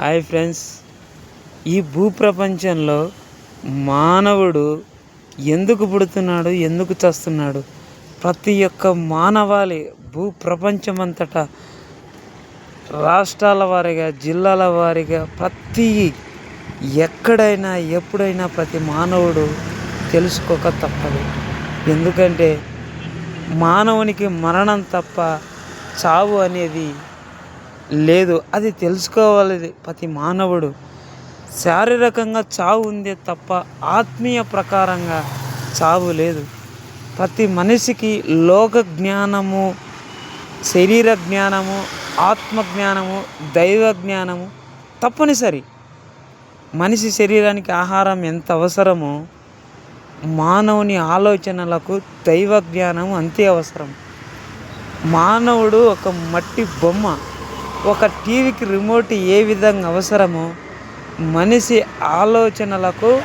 Hi friends. ఈ భూప్రపంచంలో మానవుడు ఎందుకు పుడుతున్నాడు ఎందుకు చస్తున్నాడు? ప్రతి ఒక్క మానవాళి భూప్రపంచమంతటా రాష్ట్రాల వారీగా జిల్లాల వారీగా ప్రతి ఎక్కడైనా ఎప్పుడైనా ప్రతి మానవుడు తెలుసుకోక తప్పదు. ఎందుకంటే మానవునికి మరణం తప్ప చావు అనేది లేదు అది తెలుసుకోవాలి ప్రతి మానవుడు. శారీరకంగా చావు ఉందే తప్ప ఆత్మీయ ప్రకారంగా చావు లేదు. ప్రతి మనిషికి లోక జ్ఞానము శరీర జ్ఞానము ఆత్మ జ్ఞానము దైవ జ్ఞానము తప్పనిసరి. మనిషి శరీరానికి ఆహారం ఎంత అవసరమో మానవుని ఆలోచనలకు దైవ జ్ఞానం అంతే అవసరం. మానవుడు ఒక మట్టి బొమ్మ. ఒక టీవీకి రిమోట్ ఏ విధంగా అవసరమో మనిషి ఆలోచనలకు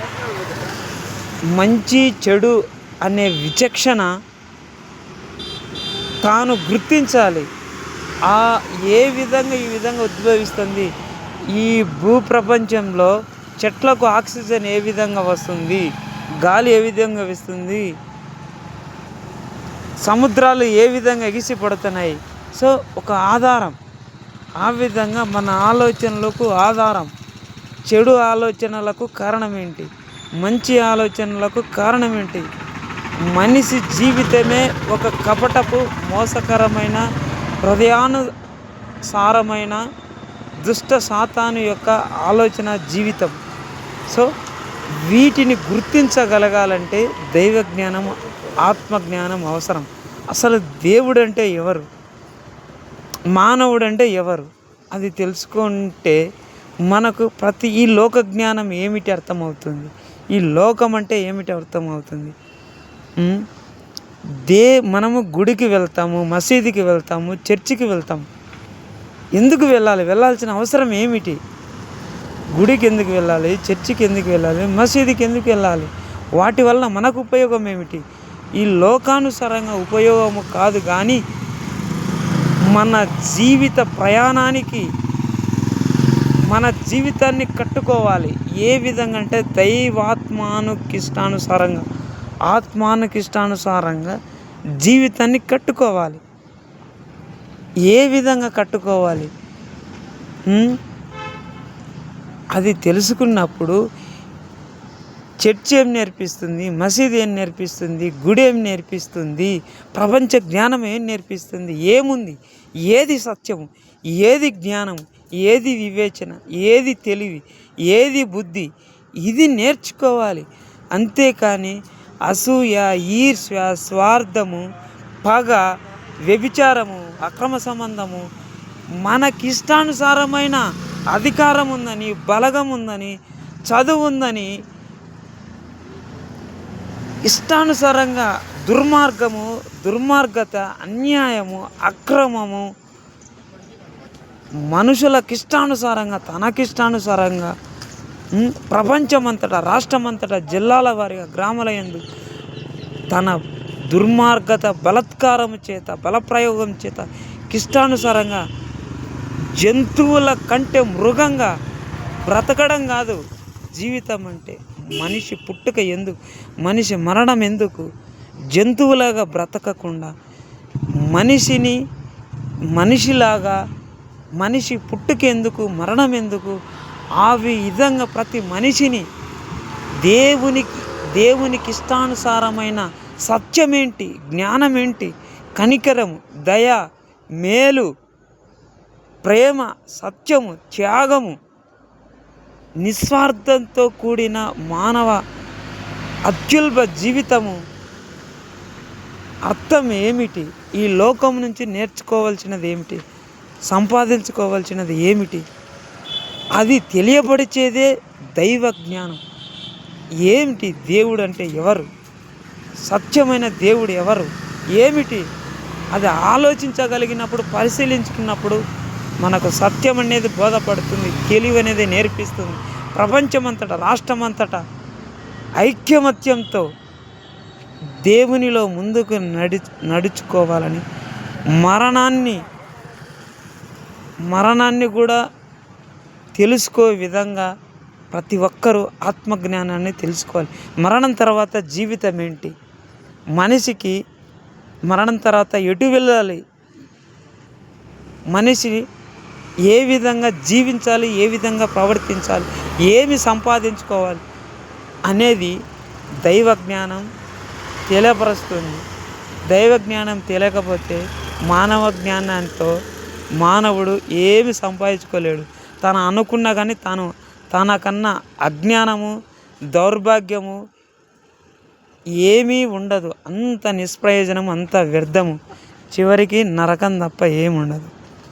మంచి చెడు అనే విచక్షణ తాను గుర్తించాలి. ఆ ఏ విధంగా ఈ విధంగా ఉద్భవిస్తుంది? ఈ భూప్రపంచంలో చెట్లకు ఆక్సిజన్ ఏ విధంగా వస్తుంది? గాలి ఏ విధంగా వస్తుంది? సముద్రాలు ఏ విధంగా ఎగిసి పడుతున్నాయి సో ఒక ఆధారం. ఆ విధంగా మన ఆలోచనలకు ఆధారం. చెడు ఆలోచనలకు కారణం ఏంటి మంచి ఆలోచనలకు కారణం ఏంటి మనిషి జీవితమే ఒక కపటపు మోసకరమైన హృదయానుసారమైన దుష్ట సాతాను యొక్క ఆలోచన జీవితం. సో వీటిని గుర్తించగలగాలంటే దైవ జ్ఞానం ఆత్మజ్ఞానం అవసరం. అసలు దేవుడు అంటే ఎవరు? మానవుడు అంటే ఎవరు? అది తెలుసుకుంటే మనకు ప్రతి ఈ లోక జ్ఞానం ఏమిటి అర్థమవుతుంది? ఈ లోకం అంటే ఏమిటి అర్థమవుతుంది? దే మనము గుడికి వెళ్తాము మసీదుకి వెళ్తాము చర్చికి వెళ్తాము. ఎందుకు వెళ్ళాలి? వెళ్ళాల్సిన అవసరం ఏమిటి? గుడికి ఎందుకు వెళ్ళాలి? చర్చికి ఎందుకు వెళ్ళాలి? మసీదుకి ఎందుకు వెళ్ళాలి? వాటి వల్ల మనకు ఉపయోగం ఏమిటి? ఈ లోకానుసారంగా ఉపయోగము కాదు కానీ మన జీవిత ప్రయాణానికి మన జీవితాన్ని కట్టుకోవాలి. ఏ విధంగా అంటే దైవాత్మానుకిష్టానుసారంగా ఆత్మానుకిష్టానుసారంగా జీవితాన్ని కట్టుకోవాలి. ఏ విధంగా కట్టుకోవాలి? అది తెలుసుకున్నప్పుడు చర్చ్ ఏం నేర్పిస్తుంది? మసీదు ఏం నేర్పిస్తుంది? గుడి ఏం నేర్పిస్తుంది? ప్రపంచ జ్ఞానం ఏం నేర్పిస్తుంది? ఏముంది? ఏది సత్యము? ఏది జ్ఞానం? ఏది వివేచన? ఏది తెలివి? ఏది బుద్ధి? ఇది నేర్చుకోవాలి. అంతేకాని అసూయ ఈర్ష్య స్వార్థము పగ వ్యభిచారము అక్రమ సంబంధము మనకిష్టానుసారమైన అధికారం ఉందని బలగం ఉందని చదువు ఉందని ఇష్టానుసారంగా దుర్మార్గము దుర్మార్గత అన్యాయము అక్రమము మనుషులకు ఇష్టానుసారంగా తనకిష్టానుసారంగా ప్రపంచమంతటా రాష్ట్రమంతటా జిల్లాల వారిగా గ్రామాల యందు తన దుర్మార్గత బలత్కారము చేత బలప్రయోగం చేత కిష్టానుసారంగా జంతువుల కంటే మృగంగా బ్రతకడం కాదు జీవితం అంటే మనిషి పుట్టుక ఎందుకు? మనిషి మరణం ఎందుకు? జంతువులాగా బ్రతకకుండా మనిషిని మనిషిలాగా మనిషి పుట్టుకెందుకు మరణం ఎందుకు? ఆ విధంగా ప్రతి మనిషిని దేవునికి దేవునికి ఇష్టానుసారమైన సత్యమేంటి? జ్ఞానమేంటి? కనికరము దయ మేలు ప్రేమ సత్యము త్యాగము నిస్వార్థంతో కూడిన మానవ అత్యుల్భ జీవితము అర్థం ఏమిటి? ఈ లోకం నుంచి నేర్చుకోవాల్సినది ఏమిటి? సంపాదించుకోవాల్సినది ఏమిటి? అది తెలియపరిచేదే దైవ జ్ఞానం. ఏమిటి దేవుడు అంటే ఎవరు? సత్యమైన దేవుడు ఎవరు? ఏమిటి? అది ఆలోచించగలిగినప్పుడు పరిశీలించుకున్నప్పుడు మనకు సత్యం అనేది బోధపడుతుంది తెలివి అనేది నేర్పిస్తుంది. ప్రపంచమంతటా రాష్ట్రమంతటా ఐక్యమత్యంతో దేవునిలో ముందుకు నడి నడుచుకోవాలని మరణాన్ని మరణాన్ని కూడా తెలుసుకో విధంగా ప్రతి ఒక్కరూ ఆత్మజ్ఞానాన్ని తెలుసుకోవాలి. మరణం తర్వాత జీవితం ఏంటి? మనిషికి మరణం తర్వాత ఎటు వెళ్ళాలి? మనిషి ఏ విధంగా జీవించాలి ఏ విధంగా ప్రవర్తించాలి ఏమి సంపాదించుకోవాలి అనేది దైవ జ్ఞానం తెలియపరుస్తుంది దైవ జ్ఞానం తెలియకపోతే మానవ జ్ఞానంతో మానవుడు ఏమి సంపాదించుకోలేడు. తను అనుకున్నా కానీ తాను తనకన్నా అజ్ఞానము దౌర్భాగ్యము ఏమీ ఉండదు. అంత నిష్ప్రయోజనం అంత వ్యర్థము. చివరికి నరకం తప్ప ఏమి ఉండదు